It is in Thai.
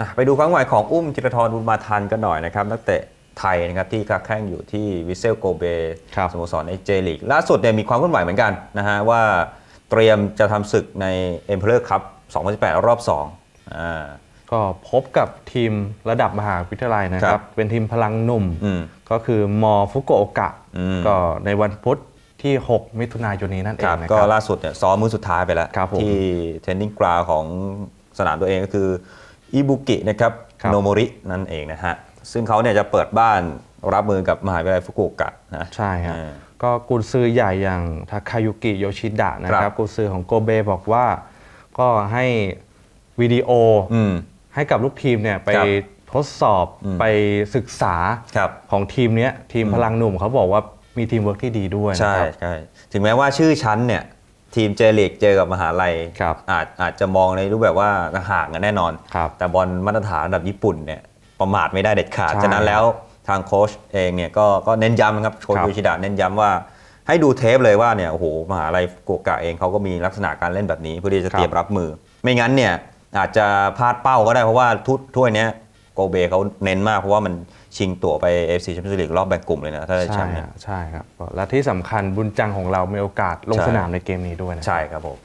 อะไปดูความหมายของอุ้มจิรทรบุญมาทันกันหน่อยนะครับนักเตะไทยนะครับที่ค้าแข่งอยู่ที่วิเซลโกเบครับสโมสรในเจลีกล่าสุดเนี่ยมีความเคลื่อนไหวเหมือนกันนะฮะว่าเตรียมจะทำศึกใน e m p e r o r Cup 2018 รอบ2อ่าก็พบกับทีมระดับมหาวิทยาลัยนะคครัรับบเป็นทีมพลังหนุ่มอืมก็คือมฟุกุโอกะอืมก็ในวันพุธที่ 6 มิถุนายนนี้นั่นเอคงรับนะคก็รับล่าสุดเนี่ยซ้อมมือสุดท้ายไปแล้วครับผมที่เทนนิงกราวของสนามตัวเองก็คือ อิบุกินะครับครับโนโมรินั่นเองนะฮะซึ่งเขาเนี่ยจะเปิดบ้านรับมือกับมหาวิทยาลัยฟุกุโอกะนะใช่ครับอ่าก็กุนซือใหญ่อย่างทาคายุกิโยชิดะนะคครัรับบกุนซือของโกเบบอกว่า ก็ให้วิดีโออืมให้กับลูกทีมเนี่ยไปครับทดสอบอืมไปศึกษาครับของทีมเนี้ยทีมพลังหนุ่มเขาบอกว่ามีทีมเวิร์กที่ดีด้วยนะใช่ครับใช่ถึงแม้ว่าชื่อชั้นเนี่ย ทีมเจลีกเจอกับมหาลัยครับอาจอาจจะมองในรูปแบบว่าห่างกันแน่นอนครับแต่บอลมาตรฐานระดับญี่ปุ่นเนี่ยประมาทไม่ได้เด็ดขาดใช่ฉะนั้นแล้วทางโค้ชเองเนี่ยก็ก็เน้นย้ำนะครับโค้ชครับยูชิดะเน้นย้ำว่าให้ดูเทปเลยว่าเนี่ยโอ้โหมหาลัยฟุกุโอกะเองเขาก็มีลักษณะการเล่นแบบนี้เพื่อที่จะเตรียมรับมือ ไม่งั้นเนี่ยอาจจะพลาดเป้าก็ได้เพราะว่าทุถ้วยเนี้ย โกเบเขาเน้นมากเพราะว่ามันชิงตั๋วไป FC Champions League รอบแบ่งกลุ่มเลยนะถ้าได้แชใช่มป์เนี่ยฮะใช่ครับ และที่สำคัญบุญจังของเรามีโอกาสลงใช่สนามในเกมนี้ด้วยนะใช่ครับผม